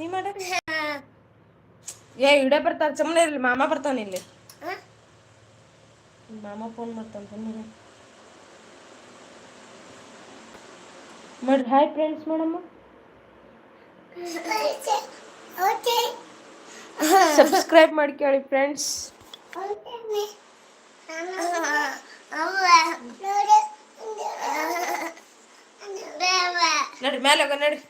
ನೀ ಮಾಡ ಏ ಇಡೇ ಬರ್ತಾರ ಸುಮ್ಮನೆ ಇರ್ಲಿ ಮಾಮ ಬರ್ತಾನ ಇಲ್ಲಿ ಮಾಮ ಫೋನ್ ಮಾಡ್ತಾನ ಸುಮ್ಮನೆ ಮಾಡ್ರಿ ಹಾಯ್ ಫ್ರೆಂಡ್ಸ್ ಮೇಡಮ್ ಸಬ್ಸ್ಕ್ರೈಬ್ ಮಾಡ್ಕೊಳ್ಳಿ ಫ್ರೆಂಡ್ಸ್ ನಡ್ರಿ ಮೇಲೆ ಹೋಗ ನಡ್ರಿ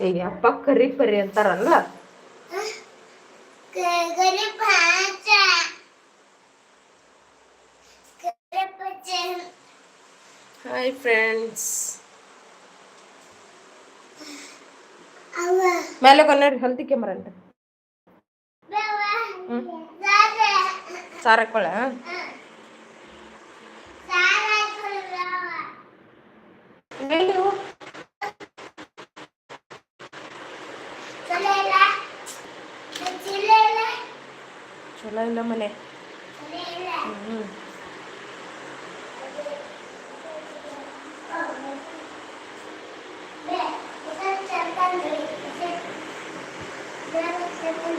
ಈಗ ಅಪ್ಪ ಕರಿ ಪರಿ ಅಂತಾರಲ್ಲ? ಹಾಯ್ ಫ್ರೆಂಡ್ಸ್ ಮೇಲೆ ಹೋಗ ನಡ್ರಿ ಹಲ್ದಿ ಕ್ಯಾಮರ ಅಂತ ಸಾರಕೊಳ್ಳ ಮನೆ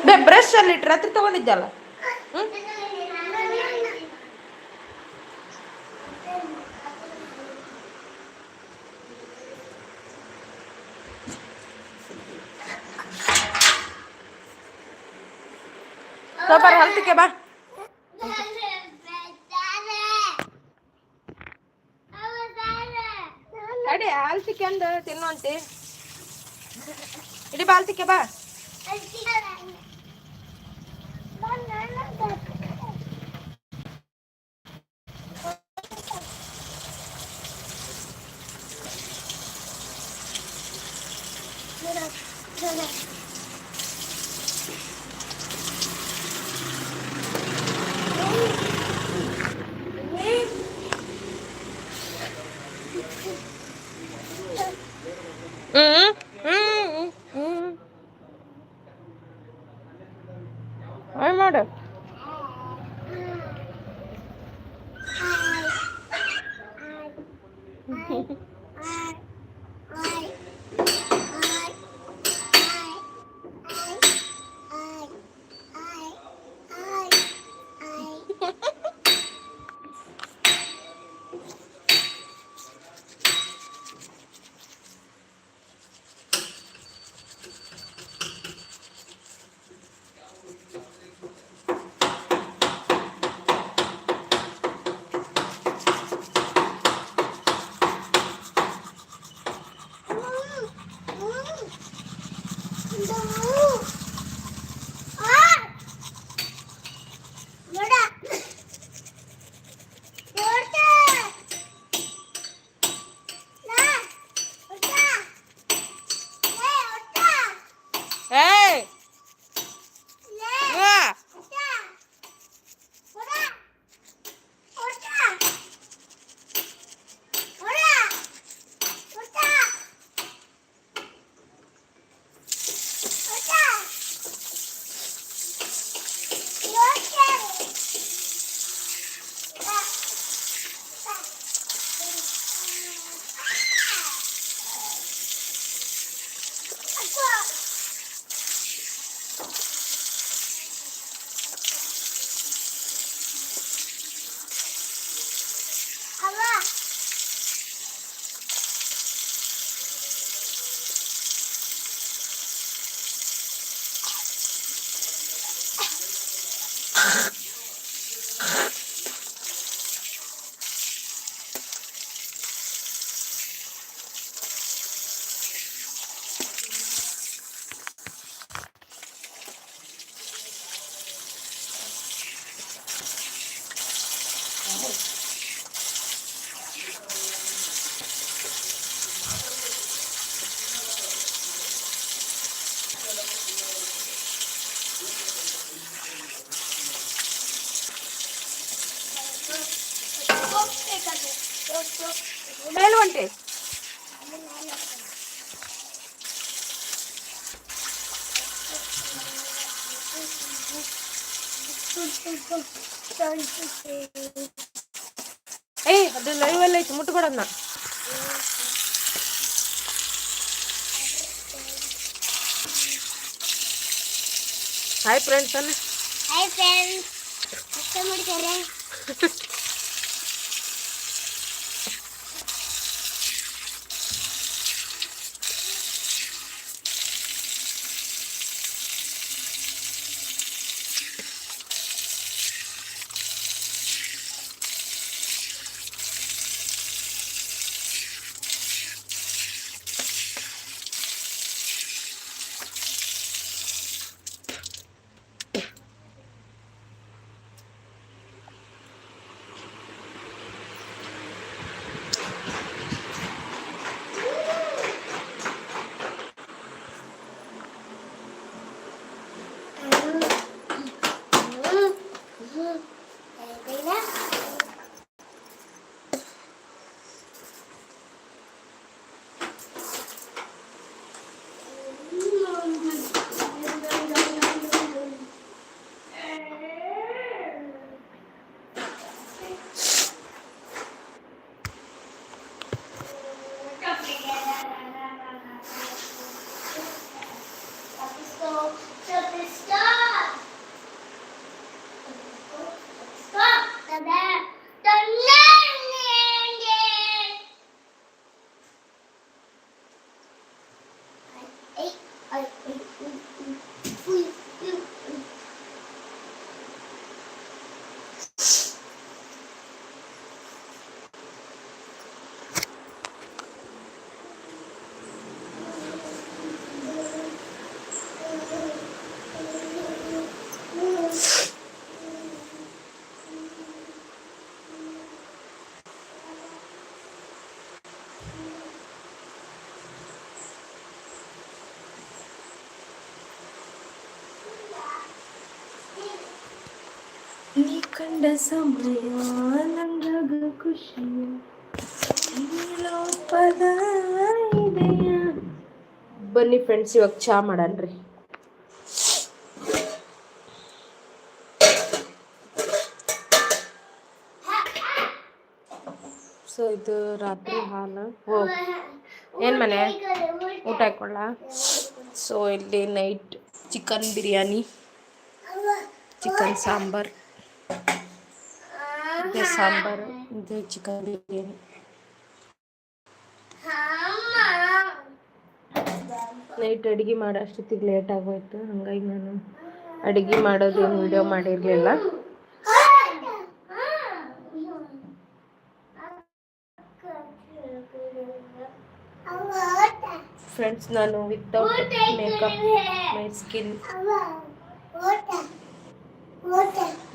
ಬೇ ಬ್ರಷ್ ಅಲ್ಲಿ ರಾತ್ರಿ ತಗೊಂಡಿದ್ದಲ್ಲ ಹ್ಮ್? ಸೋಪಾರ ಹಲ್ತಿಕೆ ಬಾ. ಅಡಿ ಹಾಲ್ತಿಕೆ ಅಂದ ತಿನ್ನುವಂತಿ ಇಡಿ ಬಾಲ್ತಿಕೆ ಬಾ. ಏಯ್ ಅದು ಲೈವ್ ಅಲ್ಲಿ ಐತಿ ಮುಟ್ಕೊಡೋದ್ನ ಹಾಯ್ ಫ್ರೆಂಡ್ಸ್ ಅನ್ನ ಹಾಯ್ ಫ್ರೆಂಡ್ಸ್ ಕಂಡ ಸಮಯ ನಂಗ ಖುಷಿಯ ಲೋಪದ ಇದೆಯ? ಬನ್ನಿ ಫ್ರೆಂಡ್ಸ್ ಇವಾಗ ಚಾ ಮಾಡಲ್ರಿ ಸೊ ಇದು ರಾತ್ರಿ ಹಾಲು. ಏನ್ ಮನೆ? ಊಟ ಹಾಕೊಳ್ಳ? ಸೊ ಇಲ್ಲಿ night chicken biryani chicken sambar. ಇದೆ ಸಾಂಬಾರು ಇದು ಚಿಕನ್ ಬಿರಿಯಾನಿ. ನೈಟ್ ಅಡುಗೆ ಮಾಡೋ ಅಷ್ಟೊತ್ತಿಗೆ ಲೇಟ್ ಆಗೋಯ್ತು. ಹಂಗಾಗಿ ನಾನು ಅಡುಗೆ ಮಾಡೋದೇನು ವಿಡಿಯೋ ಮಾಡಿರಲಿಲ್ಲ. ಫ್ರೆಂಡ್ಸ್ ನಾನು ವಿತೌಟ್ ಮೇಕಪ್ ಮೈ ಸ್ಕಿನ್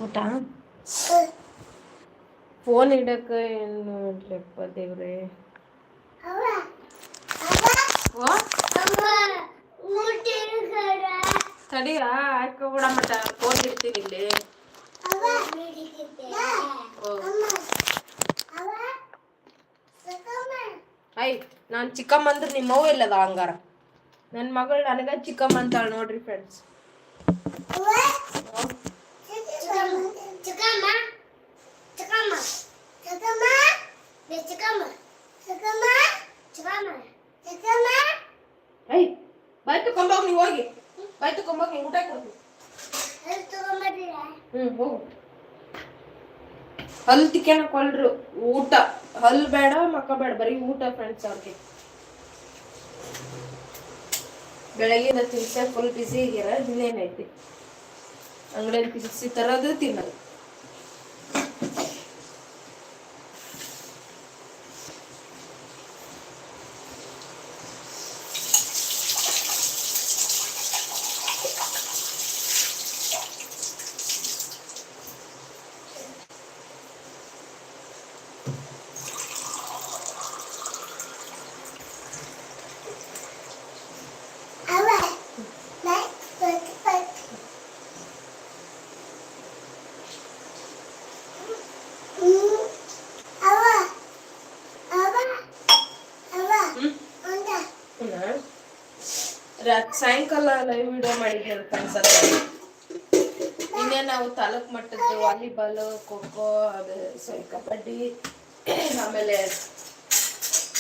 ಊಟ? ಫೋನ್ ಇಡಕ್ಕೆ ಏನು ಇಡ್ಲಪ್ಪ ದೇವ್ರೆ ಓ ತಡಿಯ ಹಾಕೋಬಿಡ ಮಟ ಫೋನ್ ಇಡ್ತೀನಿ ಇಲ್ಲಿ ಓ ಐ ನಾನು ಚಿಕ್ಕಮ್ಮ ಅಂದ್ರೆ ನಿಮ್ಮ ಅವ್ವ ಇಲ್ಲದ ಹಂಗಾರ ನನ್ನ ಮಗಳು ನನಗ ಚಿಕ್ಕಮ್ಮ ಅಂತಾಳ ನೋಡ್ರಿ ಫ್ರೆಂಡ್ಸ್ ಐ ಬಾಯ್ ತಕೊಂಬೋಗ್ ನೀವು ಹೋಗಿ. ಬಾಯ್ ತಕೊಂಬೋಗ್ ನೀವು ಊಟ ಕೊಡ್ತೀನಿ ಹೋಗು. ಹಲ್ ಕೊಲ್ರು ಊಟ. ಹಲ್ ಬೇಡ ಮಕ್ಕ ಬೇಡ ಬರೀ ಊಟ ಫ್ರೆಂಡ್ಸ್ ಅವ್ರಿಗೆ. ಬೆಳಗ್ಗೆಯಿಂದ ತಿನ್ಸ ಫುಲ್ ಬಿಸಿ ದಿನ ಏನೈತಿ ಅಂಗಡಿಯಲ್ಲಿ ತಿನ್ಸಿ ತರೋದು ತಿನ್ನೋದು. ಸಾಯಂಕಾಲ ಲೈವ್ ವಿಡಿಯೋ ಮಾಡಿದ್ದೆ ಅಂತ ಇನ್ನೇ ನಾವು ತಾಲೂಕು ಮಟ್ಟದ್ದು ವಾಲಿಬಾಲ್ ಖೋ ಖೋ ಅದು ಸೊ ಕಬಡ್ಡಿ, ಆಮೇಲೆ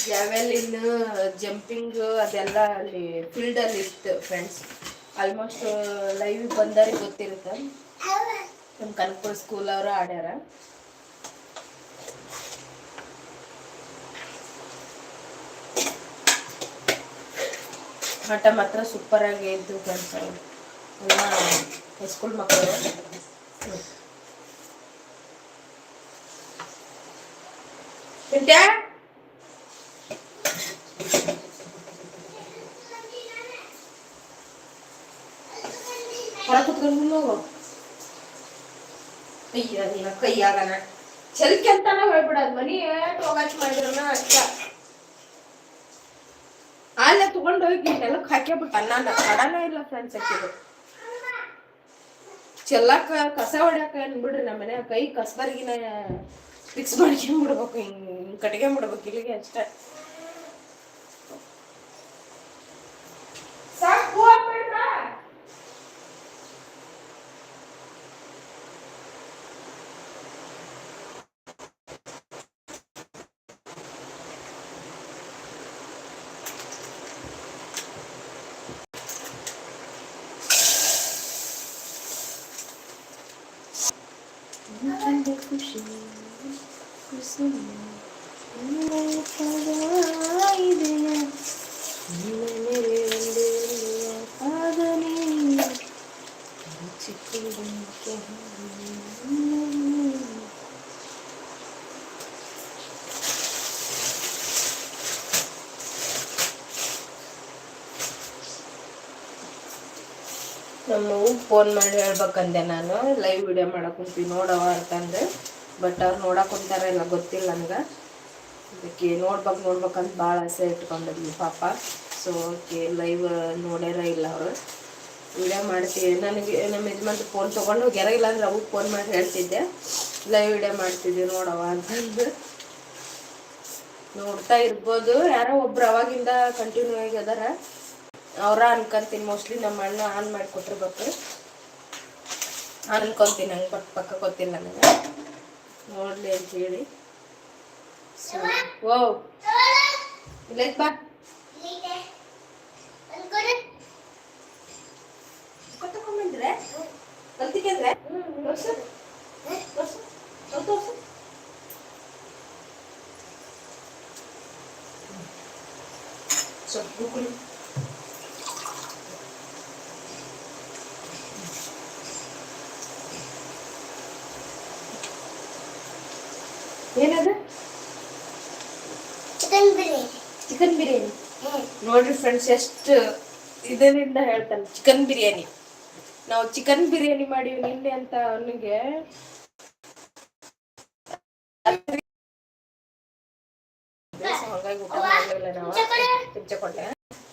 ಜಾವೆಲಿನ್ ಜಂಪಿಂಗ್ ಅದೆಲ್ಲ ಅಲ್ಲಿ ಫೀಲ್ಡ್ ಅಲ್ಲಿ ಇತ್ತು ಫ್ರೆಂಡ್ಸ್ ಆಲ್ಮೋಸ್ಟ್ ಲೈವ್ ಬಂದವ್ರಿಗೆ ಗೊತ್ತಿರುತ್ತೆ. ನಮ್ಮ ಕನಕಪುರ ಸ್ಕೂಲ್ ಅವರು ಆಡ್ಯಾರ. ಆಟ ಮಾತ್ರ ಸೂಪರ್ ಆಗಿ ಇದ್ದು ಅವರು ಎಲ್ಲ ಹೈಸ್ಕೂಲ್ ಮಕ್ಕಳು. ಪಿಂಟ್ಯಾ ಹೊರ ಕೈಯಾಗನ ಚಲ್ಕೆ ಅಂತಾನ ಹೇಳ್ಬಿಡದ್ ಮನಿ ಏಟ್ ಹೋಗಾಚ್ ಅಷ್ಟ. ಅಲ್ಲೇ ತಗೊಂಡೋಗಿ ಹೋಗಿ ನೆಲಕ್ ಹಾಕೇ ಬಿಟ್ಟ ಅನ್ನ ಕಡನೇ ಇಲ್ಲ ಫ್ರೆಂಡ್ಸ್ ಹಾಕಿದ್ರು ಚೆಲ್ಲಕ್ಕ ಕಸ ಹೊಡ್ಯಾಕ ಏನ್ ಬಿಡ್ರಿ ನಮ್ಮ ಮನ್ಯಾಗ? ಕೈ ಕಸಬರ್ಗಿನ ಫಿಕ್ಸ್ ಮಾಡ್ಕೊಂಬಿಡ್ಬೇಕು, ಹಿಂಗೆ ಕಟ್ಗೆ ಬಿಡ್ಬೇಕು ಇಲ್ಲಿಗೆ ಅಷ್ಟೇ. ನಮ್ಮ ಫೋನ್ ಮಾಡಿ ಹೇಳ್ಬೇಕಂದೆ ನಾನು. ಲೈವ್ ವಿಡಿಯೋ ಮಾಡಕ್ಕೆ ನೋಡವ ಅಂತಂದ್ರೆ ಬಟ್ ಅವ್ರು ನೋಡಕ್ ಕುಂತಾರ ಇಲ್ಲ ಗೊತ್ತಿಲ್ಲ ನನಗೆ. ಅದಕ್ಕೆ ನೋಡ್ಬೇಕು ನೋಡ್ಬೇಕಂತ ಭಾಳ ಆಸೆ ಇಟ್ಕೊಂಡಿದ್ವಿ ಪಾಪ. ಸೊ ಓಕೆ ಲೈವ್ ನೋಡ್ಯಾರ ಇಲ್ಲ ಅವರು. ವಿಡಿಯೋ ಮಾಡ್ತೀವಿ ನನಗೆ ನಮ್ಮ ಯಜಮಾನ್ ಫೋನ್ ತೊಗೊಂಡು ಗೆರ ಇಲ್ಲ ಅಂದ್ರೆ ಅವ್ರಿಗೆ ಫೋನ್ ಮಾಡಿ ಹೇಳ್ತಿದ್ದೆ. ಲೈವ್ ವಿಡಿಯೋ ಮಾಡ್ತಿದ್ವಿ ನೋಡವ ಅಂತಂದು ನೋಡ್ತಾ ಇರ್ಬೋದು. ಯಾರೋ ಒಬ್ರು ಅವಾಗಿಂದ ಕಂಟಿನ್ಯೂ ಆಗಿ ಅದಾರ. ಅವ್ರ ಅನ್ಕೊಂತೀನಿ ಮೋಸ್ಟ್ಲಿ ನಮ್ಮ ಅಣ್ಣ ಆನ್ ಮಾಡಿ ಕೊಟ್ಟಿರ್ಬೇಕು. ಅನ್ಕೊಂತೀನಿ ನಂಗೆ ಪಕ್ಕ ಗೊತ್ತಿಲ್ಲ ನನಗೆ. ನೋಡ್ಲಿ ಅಂತ ಹೇಳಿ ಓ ಇಲ್ಲ ಬಾ. ಕಲ್ತಿಕಂದ್ರೆ? ವರ್ಷ ವರ್ಷ ತೋರ್ಸು. ಸ್ವಲ್ಪ ಏನದು? ಚಿಕನ್ ಬಿರಿಯಾನಿ. ಚಿಕನ್ ಬಿರಿಯಾನಿ? ನೋಡ್ರಿ ಫ್ರೆಂಡ್ಸ್ ಎಷ್ಟು ಇದರಿಂದ ಹೇಳ್ತಾನೆ. ಚಿಕನ್ ಬಿರಿಯಾನಿ. ನಾವು ಚಿಕನ್ ಬಿರಿಯಾನಿ ಮಾಡೀವಿ ನಿನ್ನೆ ಅಂತ ಅವನಿಗೆ.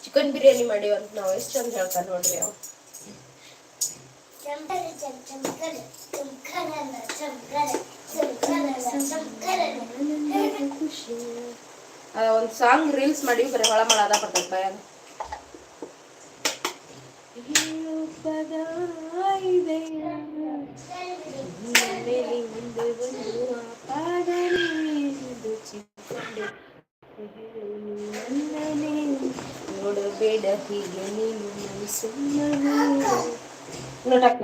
ಚಿಕನ್ ಬಿರಿಯಾನಿ ಮಾಡೀವಿ ಅಂತ ನಾವು. ಎಷ್ಟು ಚಂದ ಹೇಳ್ತಾನೆ ನೋಡ್ರಿ ಅವ ಚಂಕರ ಚಂಕರನ ಚಂಕರನ ಒಂದು ಸಾಂಗ್ ರೀಲ್ಸ್ ಮಾಡಿ ಬರೀ ಹೊಳ ಮಳ ಅದ ಬರ್ತೈತೆ ಬಾಯಾಗ ಒಬ್ಬದ ಇದೆಯ ಮನೆಯಲ್ಲಿ ಮುಂದೆ ಬಂದು ಆಪಾದನೆ ರುಚಿಕೊಂಡೆ ನನ್ನನೆ ನೋಡಬೇಡ ಹೀಗೆ ನೀನು ನನ್ನ ಸುಮ್ಮನೆ ನೋಡಕ್ಕ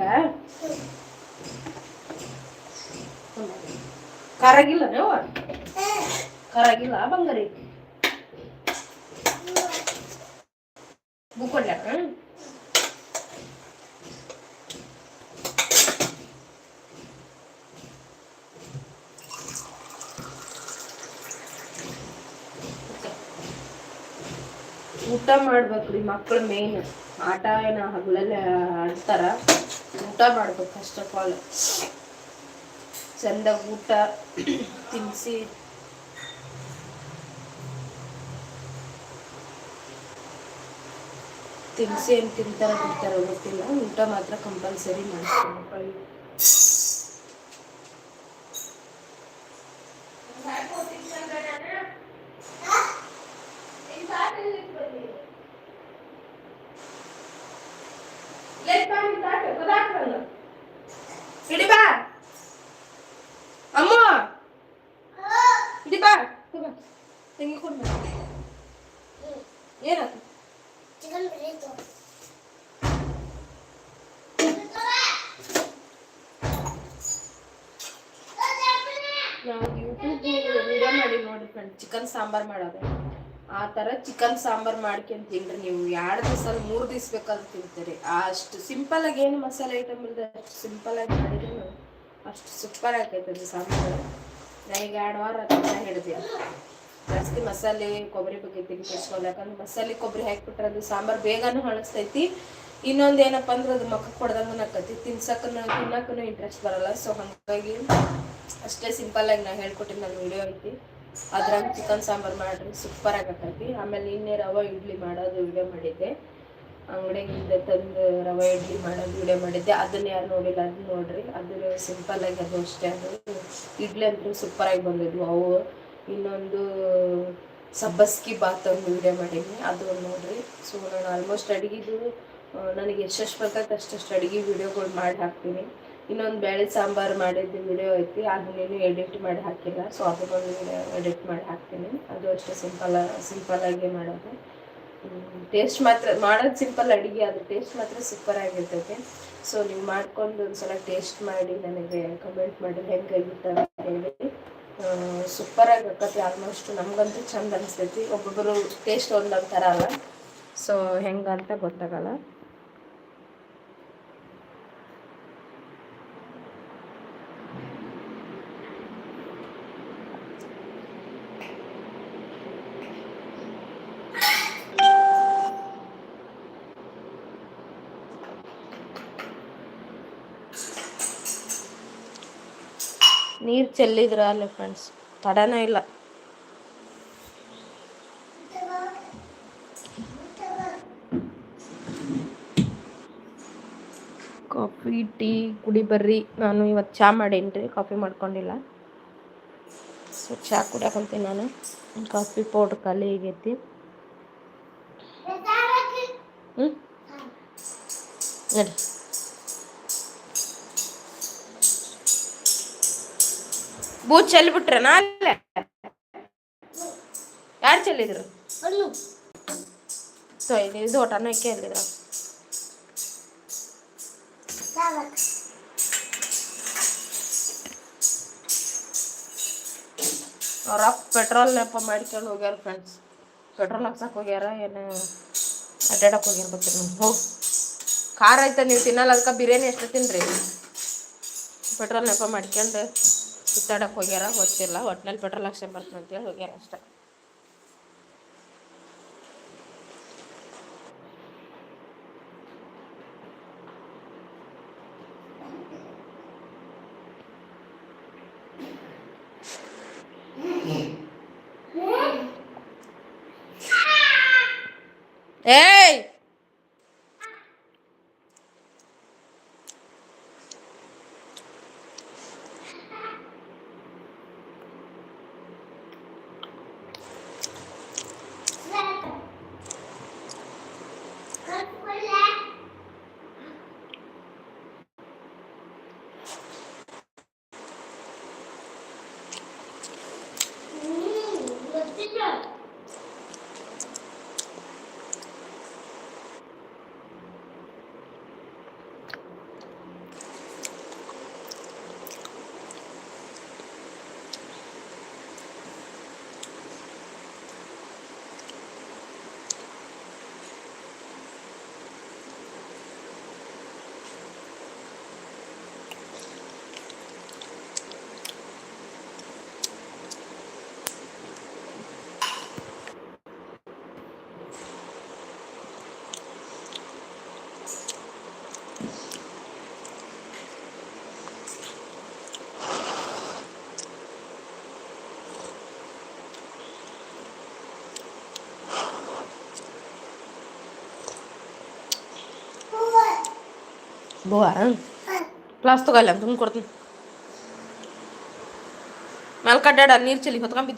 ಕರಾಗಿಲ್ಲ ನೀವು ಕರಗಿಲ್ಲ, ಬಂಗಾರಿ. ಬುಕ್ಕೊಂಡ್ಯಾಕ ಊಟ ಮಾಡ್ಬೇಕ್ರಿ ಮಕ್ಳು ಮೇನ್ ಆಟ ಏನ ಹಗಲಲ್ಲಿ ಆಡ್ತಾರ. ಊಟ ಮಾಡ್ಬೇಕು ಫಸ್ಟ್ ಆಫ್ ಆಲ್ ಚಂದಾಗ ಊಟ ತಿನ್ಸಿ. ತಿನ್ಸಿ ಏನು ತಿಂತಾರ ಬಿಡ್ತಾರ ಗೊತ್ತಿಲ್ಲ ಊಟ ಮಾತ್ರ ಕಂಪಲ್ಸರಿ ಮಾಡಿಸ್ತೀನಿ ನಾವು ಯೂಟ್ಯೂಬ್ ಮಾಡಿ ನೋಡಿ ಚಿಕನ್ ಸಾಂಬಾರ್ ಮಾಡೋದು. ಆ ಥರ ಚಿಕನ್ ಸಾಂಬಾರ್ ಮಾಡ್ಕೊಂಡ್ ತಿನ್ರಿ ನೀವು. ಎರಡು ದಿವಸ ಮೂರು ದಿವಸ ಬೇಕಾದ್ರೂ ತಿಂತೀರಿ. ಅಷ್ಟು ಸಿಂಪಲ್ ಆಗಿ ಏನು ಮಸಾಲೆ ಐಟಮ್ ಇಲ್ಲದೆ ಅಷ್ಟು ಸಿಂಪಲ್ ಆಗಿ ಮಾಡಿದ್ರು ಅಷ್ಟು ಸೂಪರ್ ಆಗೈತೆ ಅದು ಸಾಂಬಾರು. ನಾ ಈಗ ಎರಡು ವಾರ ಹಿಡಿದೆ ಜಾಸ್ತಿ ಮಸಾಲೆ, ಕೊಬ್ಬರಿ ಬಗ್ಗೆ ತಿನ್ಕಿಸ್ಕೊಳ್ಳಿ ಯಾಕಂದ್ರೆ ಮಸಾಲೆ, ಕೊಬ್ಬರಿ ಹಾಕಿಬಿಟ್ರೆ ಅದು ಸಾಂಬಾರು ಬೇಗನೂ ಹಳಸ್ತೈತಿ ಇನ್ನೊಂದು ಏನಪ್ಪ ಅಂದ್ರೆ ಅದು ಮಕ್ಕಕ್ಕೆ ಕೊಡ್ದಂಗೆ ಆಕತಿ ತಿನ್ಸಕ್ಕೂ ತಿನ್ನಕ್ಕೂ ಇಂಟ್ರೆಸ್ಟ್ ಬರಲ್ಲ. ಸೊ ಹಾಗಾಗಿ ಅಷ್ಟೇ ಸಿಂಪಲ್ ಆಗಿ ನಾ ಹೇಳ್ಕೊಟ್ಟಿನ ನನ್ನ ವಿಡಿಯೋ ಐತಿ. ಅದ್ರಾಗ ಚಿಕನ್ ಸಾಂಬಾರ್ ಮಾಡ್ರಿ ಸೂಪರ್ ಆಗತ್ತೈತಿ. ಆಮೇಲೆ ಇನ್ನೇ ರವೆ ಇಡ್ಲಿ ಮಾಡೋದು ವಿಡಿಯೋ ಮಾಡಿದ್ದೆ. ಅಂಗಡಿಯಿಂದ ತಂದು ರವೆ ಇಡ್ಲಿ ಮಾಡೋದು ವಿಡಿಯೋ ಮಾಡಿದ್ದೆ. ಅದನ್ನ ಯಾರು ನೋಡಿಲ್ಲ ಅದನ್ನ ನೋಡ್ರಿ. ಅದು ಸಿಂಪಲ್ ಆಗಿ ಅದು ಅಷ್ಟೇ. ಅದು ಇಡ್ಲಿ ಅಂತೂ ಸೂಪರ್ ಆಗಿ ಬಂದಿದ್ವು ಅವು ಇನ್ನೊಂದು ಸಬ್ಬಸ್ಗಿ ಬಾತ್ ಒಂದು ವಿಡಿಯೋ ಮಾಡೀನಿ ಅದು ನೋಡ್ರಿ. ಸೊ ನಾನು ಆಲ್ಮೋಸ್ಟ್ ಅಡುಗೆದು ನನಗೆ ಎಷ್ಟೆಷ್ಟು ಬರ್ತೈತೆ ಅಷ್ಟಷ್ಟು ಅಡುಗೆ ವಿಡಿಯೋಗಳು ಮಾಡಿ ಹಾಕ್ತೀನಿ. ಇನ್ನೊಂದು ಬೇಳೆ ಸಾಂಬಾರು ಮಾಡಿದ್ದು ವಿಡಿಯೋ ಐತಿ ಅದನ್ನೇನು ಎಡಿಟ್ ಮಾಡಿ ಹಾಕಿಲ್ಲ ಸೊ ಅದನ್ನೊಂದು ಎಡಿಟ್ ಮಾಡಿ ಹಾಕ್ತೀನಿ. ಅದು ಅಷ್ಟೇ ಸಿಂಪಲ್ ಸಿಂಪಲ್ ಆಗಿ ಮಾಡೋದು. ಟೇಸ್ಟ್ ಮಾತ್ರ, ಮಾಡೋದು ಸಿಂಪಲ್ ಅಡುಗೆ ಅದು ಟೇಸ್ಟ್ ಮಾತ್ರ ಸೂಪರ್ ಆಗಿರ್ತೈತೆ. ಸೊ ನೀವು ಮಾಡ್ಕೊಂಡು ಒಂದು ಸಲ ಟೇಸ್ಟ್ ಮಾಡಿ, ನನಗೆ ಕಮೆಂಟ್ ಮಾಡಿ ಹೆಂಗಾಗಿತ್ತು ಅಂತ ಹೇಳಿ. ಸೂಪರ್ ಆಗಿ ಆಕತಿ ಆಲ್ಮೋಸ್ಟ್ ನಮಗಂತೂ ಚಂದ ಅನಿಸ್ತೈತಿ. ಒಬ್ಬೊಬ್ಬರು ಟೇಸ್ಟ್ ಒಂದೊಂದು ಥರ ಅಲ್ಲ. ಸೊ ಹೆಂಗಂತ ಗೊತ್ತಾಗಲ್ಲ ನೀರು ಚೆಲ್ಲಿದ್ರ ಅಲ್ಲಿ ಫ್ರೆಂಡ್ಸ್ ತಡನೇ ಇಲ್ಲ. ಕಾಫಿ, ಟೀ, ಕುಡಿ ಬರ್ರಿ. ನಾನು ಇವತ್ತು ಚಹಾ ಮಾಡೇನ್ರಿ. ಕಾಫಿ ಮಾಡ್ಕೊಂಡಿಲ್ಲ. ಸೊ ಚಹಾ ಕುಡಿಯಾಕಂತೀನಿ ನಾನು. ಕಾಫಿ ಪೌಡ್ರ್ ಖಾಲಿ ಆಗೈತಿ. ಹ್ಞೂ ನಡಿ. ಬೂತ್ ಚೆಲ್ಬಿಟ್ರನ ಅಲ್ಲೇ? ಯಾರು ಚೆಲ್ಲಿದ್ರು? ಇದು ಇದು ಒಟನ ಕೇಳಿದ್ರ ಸಾವಕ್ ಅವ್ರ ಅಪ್ಪ ಪೆಟ್ರೋಲ್ ನೆಪ ಮಾಡ್ಕೊಂಡು ಹೋಗ್ಯಾರ ಫ್ರೆಂಡ್ಸ್ ಪೆಟ್ರೋಲ್ ಹಾಕ್ಸಕ್ಕೆ ಹೋಗ್ಯಾರ ಏನು ಅಡ್ಡಾಡಕ್ಕೆ ಹೋಗ್ಯಾರ ಗೊತ್ತಿಲ್ಲ ಹೋಗಿ ಖಾರ ಐತೆ ನೀವು ತಿನ್ನಲ್ಲ ಅದಕ್ಕೆ ಬಿರಿಯಾನಿ ಎಷ್ಟು ತಿನ್ರಿ. ಪೆಟ್ರೋಲ್ ನೆಪ ಮಾಡ್ಕೊಂಡು ಸುತ್ತಾಡಕ್ಕೆ ಹೋಗ್ಯಾರ ಗೊತ್ತಿಲ್ಲ. ಒಟ್ನಲ್ಲಿ ಪೆಟ್ರೋಲ್ ಹಾಕ್ಸ್ಕೊಂಡು ಬರ್ತೀನಿ ಅಂತೇಳಿ ಹೋಗ್ಯಾರ ಅಷ್ಟೇ. ಏಯ್ ಬುವ ಕ್ಲಾಸ್ ತಗೋಲ್ಲ ತುಂಬ ಕೊಡ್ತೀನಿ. ಮ್ಯಾಲ್ ಕಡ್ಡಾಡ ನೀರು ಚೆಲ್ಲಿ ಹೊತ್ಕೊಂಡ್